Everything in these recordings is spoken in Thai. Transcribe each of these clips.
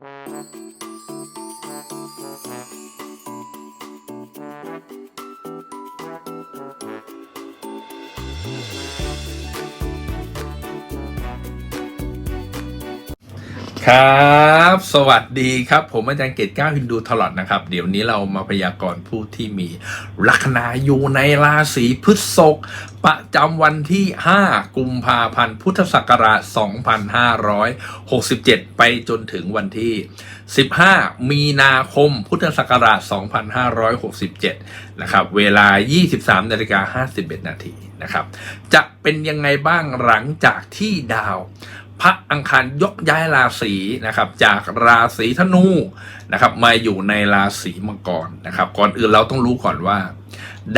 Música ครับ สวัสดีครับ ผมอาจารย์เกตก้าฮินดูทลอดนะครับ เดี๋ยวนี้เรามาพยากรณ์ผู้ที่มีลัคนาอยู่ในราศีพฤษภประจำวันที่ 5 กุมภาพันธ์ พุทธศักราช 2567 ไปจนถึงวันที่ 15 มีนาคม พุทธศักราช 2567 นะครับ เวลา 23นาฬิกา51นาทีนะครับ จะเป็นยังไงบ้างหลังจากที่ดาว พระอังคารยกย้ายราศีนะครับจากราศีธนูนะครับมาอยู่ในราศีมังกรนะครับก่อนอื่นเราต้องรู้ก่อนว่า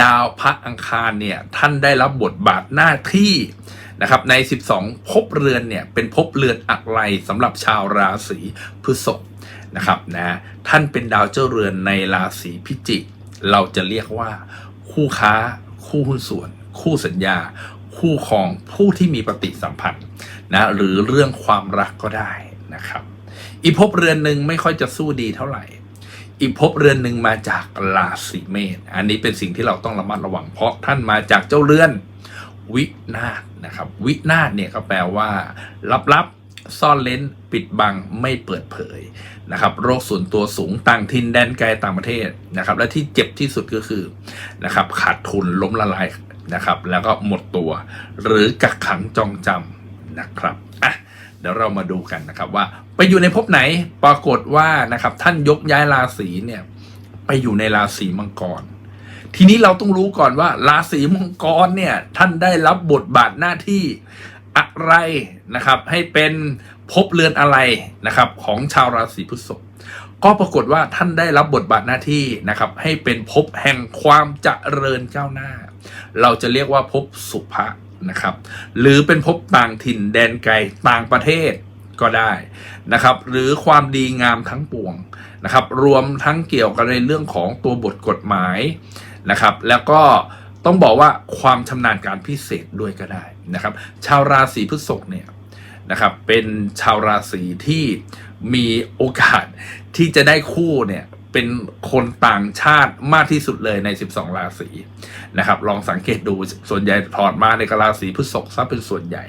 ดาวพระอังคารเนี่ยท่านได้รับบทบาทหน้าที่นะครับใน 12ภพเรือนเนี่ยเป็นภพเรือนอะไรสำหรับชาวราศีพฤษภนะครับนะท่านเป็นดาวเจ้าเรือนในราศีพิจิก เราจะเรียกว่าคู่ค้า คู่หุ้นส่วน คู่สัญญา คู่ครองผู้ที่มีปฏิสัมพันธ์ นะหรือเรื่องความรักก็ได้นะครับ อีภพเรือนหนึ่งไม่ค่อยจะสู้ดีเท่าไหร่ อีภพเรือนหนึ่งมาจากราศีเมษอันนี้เป็นสิ่งที่เราต้องระมัดระวังเพราะท่านมาจากเจ้าเรือน วินาศนะครับ วินาศเนี่ยก็แปลว่าลับๆซ่อนเล้นปิดบังไม่เปิดเผยนะครับโรคส่วนตัวสูงต่างถิ่นแดนไกลต่างประเทศนะครับ และที่เจ็บที่สุดก็คือนะครับขาดทุนล้มละลายนะครับ แล้วก็หมดตัว หรือกักขังจองจำ นะครับอะเดี๋ยวเรามาดูกันนะครับว่า ไปอยู่ในภพไหนปรากฏว่านะครับ ท่านยกย้ายราศีเนี่ยไปอยู่ในราศีมังกร ทีนี้เราต้องรู้ก่อนว่า ราศีมังกรเนี่ยท่านได้รับบทบาทหน้าที่อะไรนะครับ ให้เป็นภพเรือนอะไรนะครับ ของชาวราศีพฤษภก็ปรากฏว่าท่านได้รับบทบาทหน้าที่นะครับ ให้เป็นภพแห่งความเจริญก้าวหน้า เราจะเรียกว่าภพสุภะ นะครับ หรือเป็นภพต่างถิ่นแดนไกลต่างประเทศก็ได้นะครับ หรือความดีงามทั้งปวงนะครับ รวมทั้งเกี่ยวกับในเรื่องของตัวบทกฎหมายนะครับ แล้วก็ต้องบอกว่าความชำนาญการพิเศษด้วยก็ได้นะครับ ชาวราศีพฤษภเนี่ยนะครับเป็นชาวราศีที่มีโอกาสที่จะได้คู่เนี่ย เป็นคนต่างชาติมากที่สุดเลยใน 12 ราศีนะครับ ลองสังเกตดูส่วนใหญ่ถอดมาในกราศีพฤษภซะเป็นส่วนใหญ่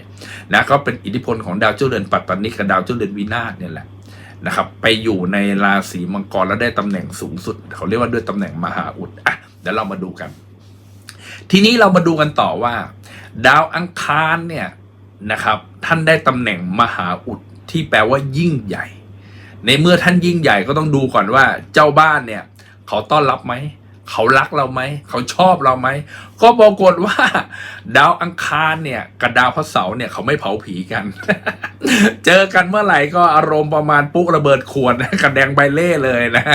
นะก็เป็นอิทธิพลของดาวเจ้าเรือนปัตตานีกับดาวเจ้าเรือนวินาศเนี่ยแหละนะครับ ไปอยู่ในราศีมังกรแล้วได้ตำแหน่งสูงสุด เขาเรียกว่าด้วยตำแหน่งมหาอุดอะเดี๋ยวเรามาดูกัน ทีนี้เรามาดูกันต่อว่า ดาวอังคารเนี่ยนะครับ ท่านได้ตำแหน่งมหาอุดที่แปลว่ายิ่งใหญ่ ในเมื่อท่านยิ่งใหญ่ก็ต้องดูก่อนว่าเจ้าบ้านเนี่ยเขาต้อนรับไหม เขารักเราไหม เขาชอบเราไหม ก็ปรากฏว่า ดาวอังคารเนี่ยกับดาวพระเสาร์เนี่ยเขาไม่เผาผีกัน เจอกันเมื่อไหร่ก็อารมณ์ประมาณปุ๊กระเบิดขวดนะกันแดงใบเล่เลยนะ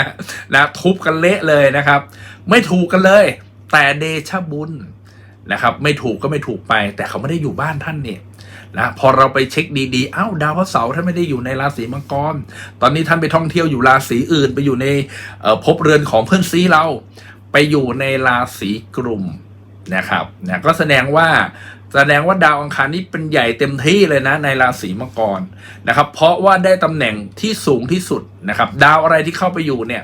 นะทุบกันเละเลยนะครับ ไม่ถูกกันเลย แต่เดชบุญนะครับ ไม่ถูกก็ไม่ถูกไป แต่เขาไม่ได้อยู่บ้านท่านเนี่ย นะพอเราไปเช็คดีๆอ้าวดาวพระเสาร์ท่านไม่ได้อยู่ในราศีมังกร ตอนนี้ท่านไปท่องเที่ยวอยู่ราศีอื่น ไปอยู่ในภพเรือนของเพื่อนซีเรา ไปอยู่ในราศีกลุ่มนะครับนะก็แสดงว่าแสดงว่าดาวอังคารนี้เป็นใหญ่เต็มที่เลยนะในราศีมังกรนะครับเพราะว่าได้ตำแหน่งที่สูงที่สุดนะครับดาวอะไรที่เข้าไปอยู่เนี่ย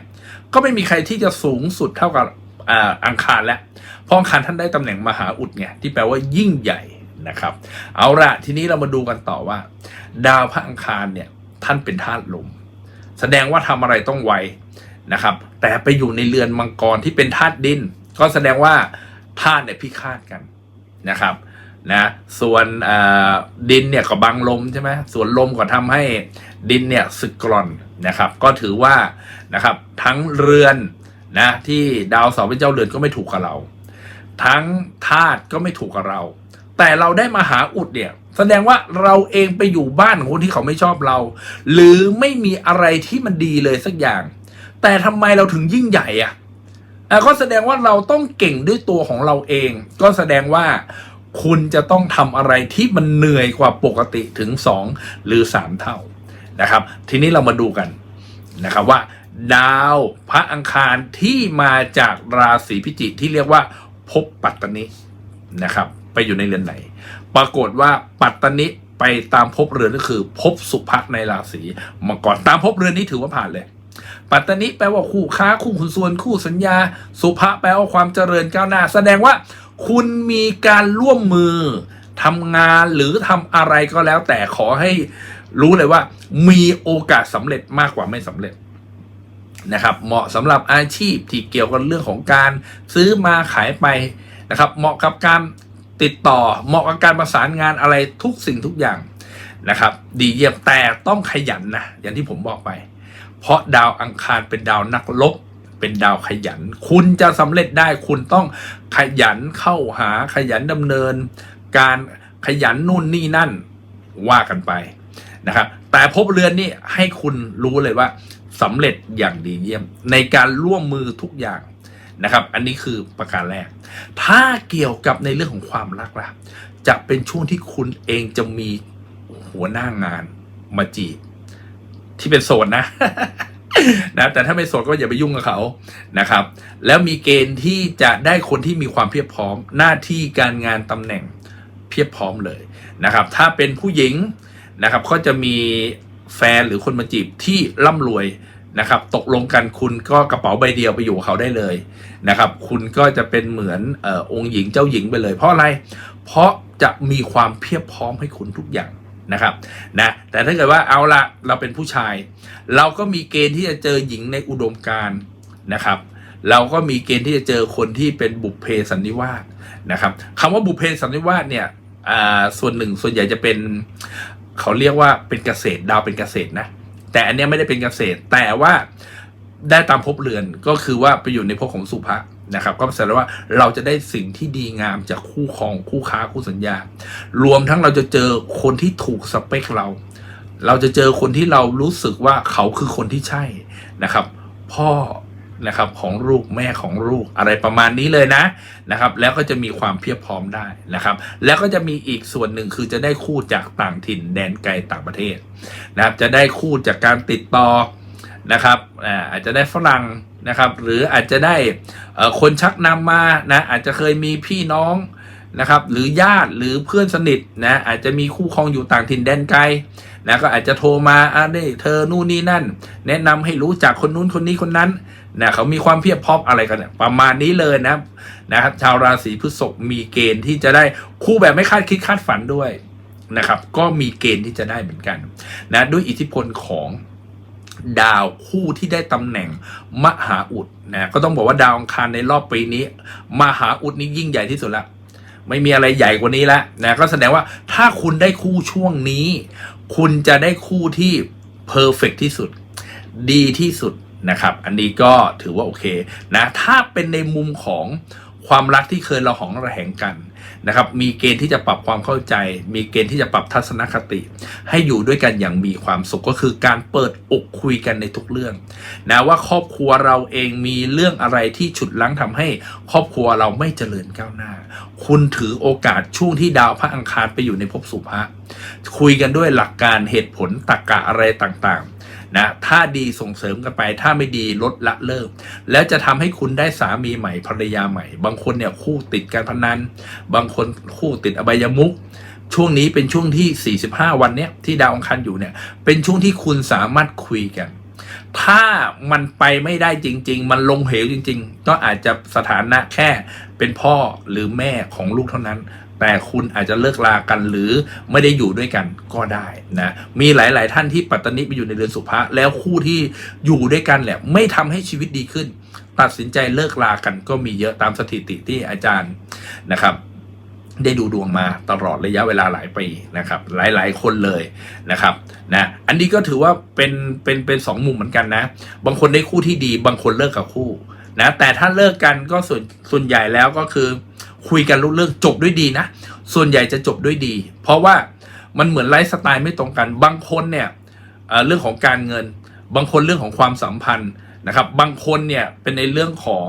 ก็ไม่มีใครที่จะสูงสุดเท่ากับอ,อังคารแล้วเพราะอังคารท่านได้ตำแหน่งมหาอุดไงที่แปลว่ายิ่งใหญ่ นะครับ เอาละทีนี้เรามาดูกันต่อว่า ดาวพระอังคารเนี่ยท่านเป็นธาตุลม แสดงว่าทำอะไรต้องไวนะครับ แต่ไปอยู่ในเรือนมังกรที่เป็นธาตุดิน ก็แสดงว่าธาตุเนี่ยพิฆาตกันนะครับนะส่วนดินเนี่ยก็บังลมใช่ไหมส่วนลมก็ทำให้ดินเนี่ยสึกกร่อนนะครับ ก็ถือว่านะครับทั้งเรือนนะที่ดาวเสาร์เป็นเจ้าเรือนก็ไม่ถูกกับเรา ทั้งธาตุก็ไม่ถูกกับเรา แต่เราได้มาหาอุดเนี่ยแสดงว่าเราเองไปอยู่บ้านของคนที่เขาไม่ชอบเรา หรือไม่มีอะไรที่มันดีเลยสักอย่าง แต่ทำไมเราถึงยิ่งใหญ่อะ่ะก็แสดงว่าเราต้องเก่งด้วยตัวของเราเอง ก็แสดงว่าคุณจะต้องทำอะไรที่มันเหนื่อยกว่าปกติถึงสองหรือสามเท่านะครับ ทีนี้เรามาดูกันนะครับว่า ดาวพระอังคารที่มาจากราศีพิจิกที่เรียกว่าภพปัตตนินะครับ ไปอยู่ในเรือนไหน ปรากฏว่าปัตตนิไปตามภพเรือนก็คือภพสุภะในราศีมังกรตามภพเรือนนี้ถือว่าผ่านเลย ปัตตานิแปลว่าคู่ค้าคู่ขุนส่วนคู่สัญญา สุภะแปลว่าความเจริญก้าวหน้า แสดงว่าคุณมีการร่วมมือทำงานหรือทำอะไรก็แล้ว แต่ขอให้รู้เลยว่า มีโอกาสสำเร็จมากกว่าไม่สำเร็จนะครับ เหมาะสำหรับอาชีพที่เกี่ยวกับเรื่องของการซื้อมาขายไปนะครับ เหมาะกับการ ติดต่อเหมาะกับการประสานงานอะไรทุกสิ่งทุกอย่างนะครับ ดีเยี่ยมแต่ต้องขยันนะอย่างที่ผมบอกไป เพราะดาวอังคารเป็นดาวนักลบ เป็นดาวขยัน คุณจะสำเร็จได้คุณต้องขยันเข้าหาขยันดำเนิน การขยันนู่นนี่นั่นว่ากันไปนะครับ แต่ภพเรือนนี่ให้คุณรู้เลยว่าสำเร็จอย่างดีเยี่ยม ในการร่วมมือทุกอย่าง นะครับ อันนี้คือประการแรก ถ้าเกี่ยวกับในเรื่องของความรักล่ะ จะเป็นช่วงที่คุณเองจะมีหัวหน้างานมาจีบ ที่เป็นโสดนะนะแต่ถ้าไม่โสดก็อย่าไปยุ่งกับเขานะครับ แล้วมีเกณฑ์ที่จะได้คนที่มีความเพียบพร้อม หน้าที่การงานตำแหน่งเพียบพร้อมเลยนะครับ ถ้าเป็นผู้หญิงนะครับก็จะมีแฟนหรือคนมาจีบที่ร่ำรวย นะครับ ตกลงกันคุณก็กระเป๋าใบเดียวไปอยู่กับเขาได้เลยนะครับ คุณก็จะเป็นเหมือนออองค์หญิงเจ้าหญิงไปเลย เพราะอะไร เพราะจะมีความเพียบพร้อมให้คุณทุกอย่างนะครับนะแต่ถ้าเกิดว่าเอาละเราเป็นผู้ชาย เราก็มีเกณฑ์ที่จะเจอหญิงในอุดมการนะครับ เราก็มีเกณฑ์ที่จะเจอคนที่เป็นบุพเพสันนิวาสนะครับคำว่าบุพเพสันนิวาสเนี่ยส่วนหนึ่งส่วนใหญ่จะเป็น เขาเรียกว่าเป็นเกษตรดาวเป็นเกษตรนะ แต่อันเนี้ยไม่ได้เป็นเกษตร แต่ว่าได้ตามภพเรือนก็คือว่าไปอยู่ในภพของสุภะนะครับก็แสดงว่าเราจะได้สิ่งที่ดีงามจากคู่ครองคู่ค้าคู่สัญญา รวมทั้งเราจะเจอคนที่ถูกสเปคเรา เราจะเจอคนที่เรารู้สึกว่าเขาคือคนที่ใช่นะครับ พ่อ นะครับของลูกแม่ของลูกอะไรประมาณนี้เลยนะนะครับ แล้วก็จะมีความเพียบพร้อมได้นะครับ แล้วก็จะมีอีกส่วนหนึ่งคือจะได้คู่จากต่างถิ่นแดนไกลต่างประเทศนะครับจะได้คู่จากการติดต่อนะครับอาจจะได้ฝรั่งนะครับ หรืออาจจะได้คนชักนำมานะอาจจะเคยมีพี่น้อง นะครับ หรือญาติหรือเพื่อนสนิทนะอาจจะมีคู่ครองอยู่ต่างถิ่นแดนไกลนะก็อาจจะโทรมาอ่าได้เธอนู่นนี่นั่น แนะนำให้รู้จักคนนู้นคนนี้คนนั้นนะเขามีความเพียบพร้อมอะไรกันเนี่ยประมาณนี้เลยนะนะครับ ชาวราศีพฤษภมีเกณฑ์ที่จะได้คู่แบบไม่คาดคิดคาดฝันด้วยนะครับ ก็มีเกณฑ์ที่จะได้เหมือนกันนะด้วยอิทธิพลของดาวคู่ที่ได้ตำแหน่งมหาอุดนะก็ต้องบอกว่าดาวอังคารในรอบปีนี้ มหาอุดนี้ยิ่งใหญ่ที่สุดละ ไม่มีอะไรใหญ่กว่านี้แล้วนะก็แสดงว่าถ้าคุณได้คู่ช่วงนี้ คุณจะได้คู่ที่เพอร์เฟกที่สุด ดีที่สุดนะครับ อันนี้ก็ถือว่าโอเคนะ ถ้าเป็นในมุมของความรักที่เคยเราหองระแหงกัน นะครับ มีเกณฑ์ที่จะปรับความเข้าใจ มีเกณฑ์ที่จะปรับทัศนคติ ให้อยู่ด้วยกันอย่างมีความสุขก็คือการเปิดอกคุยกันในทุกเรื่องนะว่าครอบครัวเราเองมีเรื่องอะไรที่ฉุดลั้งทำให้ครอบครัวเราไม่เจริญก้าวหน้า คุณถือโอกาสช่วงที่ดาวพระอังคารไปอยู่ในภพสุภะคุยกันด้วยหลักการเหตุผลตรรกะอะไรต่างๆ นะถ้าดีส่งเสริมกันไป ถ้าไม่ดีลดละเลิก แล้วจะทำให้คุณได้สามีใหม่ภรรยาใหม่ บางคนเนี่ยคู่ติดการพนัน บางคนคู่ติดอบายมุกช่วงนี้เป็นช่วงที่ 45 วันเนี้ยที่ดาวอังคารอยู่เนี่ย เป็นช่วงที่คุณสามารถคุยกัน ถ้ามันไปไม่ได้จริง ๆ มันลงเหวจริง ๆ ก็อาจจะสถานะแค่เป็นพ่อหรือแม่ของลูกเท่านั้น แต่คุณอาจจะเลิกลากันหรือไม่ได้อยู่ด้วยกันก็ได้นะมีหลาย ๆ ท่านที่ปัตตานิไปอยู่ในเรือนสุภะแล้วคู่ที่อยู่ด้วยกันแหละไม่ทำให้ชีวิตดีขึ้น ตัดสินใจเลิกลากันก็มีเยอะตามสถิติที่อาจารย์นะครับได้ดูดวงมาตลอดระยะเวลาหลายปีนะครับ หลาย ๆ คนเลยนะครับนะอันนี้ก็ถือว่าเป็นเป็นเป็นสองมุมเหมือนกันนะ บางคนได้คู่ที่ดี บางคนเลิกกับคู่นะแต่ถ้าเลิกกันก็ส่วนส่วนใหญ่แล้วก็คือ คุยกันรู้เรื่องจบด้วยดีนะ ส่วนใหญ่จะจบด้วยดี เพราะว่ามันเหมือนไลฟ์สไตล์ไม่ตรงกัน บางคนเนี่ยเรื่องของการเงิน บางคนเรื่องของความสัมพันธ์นะครับ บางคนเนี่ยเป็นในเรื่องของ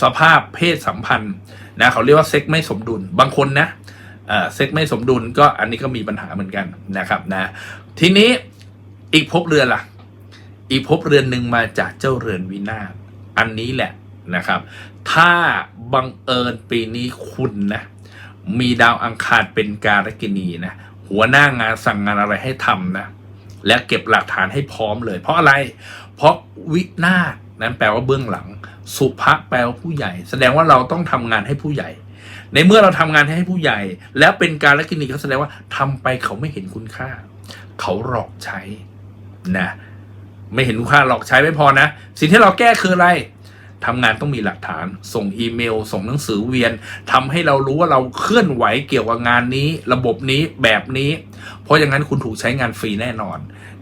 สภาพเพศสัมพันธ์นะเขาเรียกว่าเซ็กไม่สมดุล บางคนนะเอ่อเซ็กไม่สมดุลก็อันนี้ก็มีปัญหาเหมือนกันนะครับนะทีนี้อีกภพเรือนล่ะ อีกภพเรือนหนึ่งมาจากเจ้าเรือนวินาศอันนี้แหละนะครับ ถ้าบังเอิญปีนี้คุณนะ มีดาวอังคารเป็นการกินีนะ หัวหน้างานสั่งงานอะไรให้ทำนะ และเก็บหลักฐานให้พร้อมเลย เพราะอะไร เพราะวินาศนั้นแปลว่าเบื้องหลัง สุภะแปลว่าผู้ใหญ่ แสดงว่าเราต้องทำงานให้ผู้ใหญ่ ในเมื่อเราทำงานให้ผู้ใหญ่ แล้วเป็นการละกินีก็แสดงว่าทำไปเขาไม่เห็นคุณค่า เขาหลอกใช้นะ ไม่เห็นคุณค่าหลอกใช้ไม่พอนะ สิ่งที่เราแก้คืออะไร ทำงานต้องมีหลักฐาน ส่งอีเมล ส่งหนังสือเวียนทำให้เรารู้ว่าเราเคลื่อนไหวเกี่ยวกับงานนี้ ระบบนี้แบบนี้ เพราะอย่างนั้นคุณถูกใช้งานฟรีแน่นอน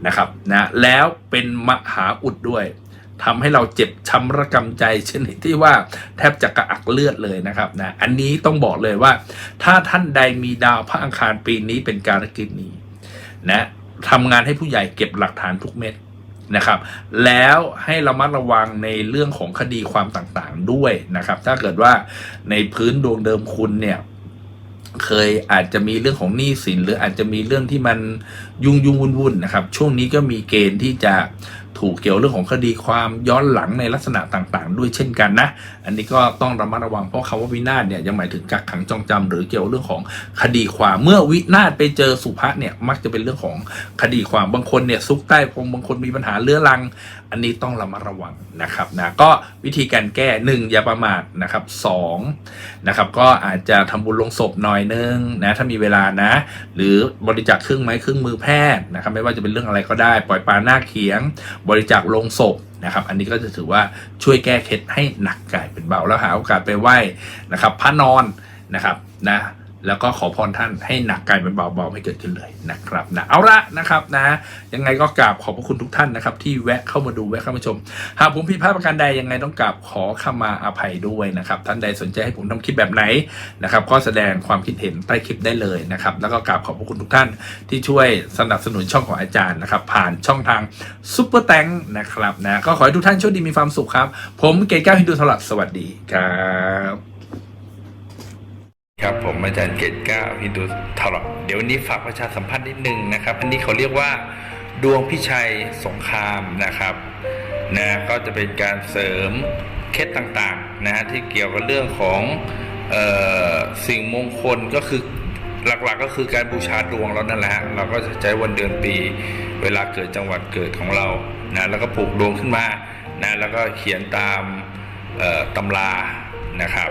นะครับนะแล้วเป็นมหาอุดด้วยทำให้เราเจ็บช้ำระกำใจชนิดที่ว่าแทบจะกระอักเลือดเลยนะครับนะอันนี้ต้องบอกเลยว่า ถ้าท่านใดมีดาวพระอังคารปีนี้เป็นการกิจนี้นะทำงานให้ผู้ใหญ่เก็บหลักฐานทุกเม็ด นะครับ แล้วให้ระมัดระวังในเรื่องของคดีความต่างๆด้วยนะครับ ถ้าเกิดว่าในพื้นดวงเดิมคุณเนี่ยเคยอาจจะมีเรื่องของหนี้สิน หรืออาจจะมีเรื่องที่มันยุ่งยุ่งวุ่นวุ่นนะครับ ช่วงนี้ก็มีเกณฑ์ที่จะ ถูกเกี่ยวเรื่องของคดีความย้อนหลังในลักษณะต่างๆ ด้วยเช่นกันนะ อันนี้ก็ต้องระมัดระวังเพราะคำว่าวินาศเนี่ยยังหมายถึงกักขังจองจำหรือเกี่ยวเรื่องของคดีความเมื่อวินาศไปเจอสุภะเนี่ยมักจะเป็นเรื่องของคดีความบางคนเนี่ยซุกใต้พรมบางคนมีปัญหาเรื้อรัง อันนี้ต้องระมัดระวังนะครับนะก็วิธีการแก้หนึ่งอย่าประมาทนะครับสองนะครับก็อาจจะทำบุญลงศพหน่อยนึงนะถ้ามีเวลานะ หรือบริจาคเครื่องไม้เครื่องมือแพทย์นะครับไม่ว่าจะเป็นเรื่องอะไรก็ได้ ปล่อยปลาหน้าเขียง บริจาคลงศพนะครับอันนี้ก็จะถือว่าช่วยแก้เคล็ดให้หนักกายเป็นเบาแล้วหาโอกาสไปไหว้นะครับพระนอนนะครับนะ แล้วก็ขอพรท่านให้หนักกลายเป็นเบาๆไม่เกิดขึ้นเลยนะครับนะเอาละนะครับนะยังไงก็กราบขอบพระคุณทุกท่านนะครับ ที่แวะเข้ามาดูแวะเข้ามาชม หากผมผิดพลาดประการใดยังไงต้องกราบขอขมาอภัยด้วยนะครับ ท่านใดสนใจให้ผมทำคลิปแบบไหนนะครับก็แสดงความคิดเห็นใต้คลิปได้เลยนะครับแล้วก็กราบขอบพระคุณทุกท่านที่ช่วยสนับสนุนช่องของอาจารย์นะครับ ผ่านช่องทางซุปเปอร์แตงนะครับนะก็ขอให้ทุกท่านโชคดีมีความสุขครับ ผมเกศก้าวฮินดูทลัดสวัสดีครับ ครับผมอาจารย์เกศก้าฮินดูทลัดเดี๋ยววันนี้ฝากประชาสัมพันธ์นิดนึงนะครับ อันนี้เขาเรียกว่าดวงพิชัยสงครามนะครับนะก็จะเป็นการเสริมเคล็ดต่างๆนะฮะที่เกี่ยวกับเรื่องของออสิ่งมงคลก็คือหลักๆก็คือการบูชาดวงเรานั่นแหละฮะเราก็จะใช้วันเดือนปี เวลาเกิดจังหวัดเกิดของเรานะแล้วก็ปลูกดวงขึ้นมานะแล้วก็เขียนตามตำรานะครับ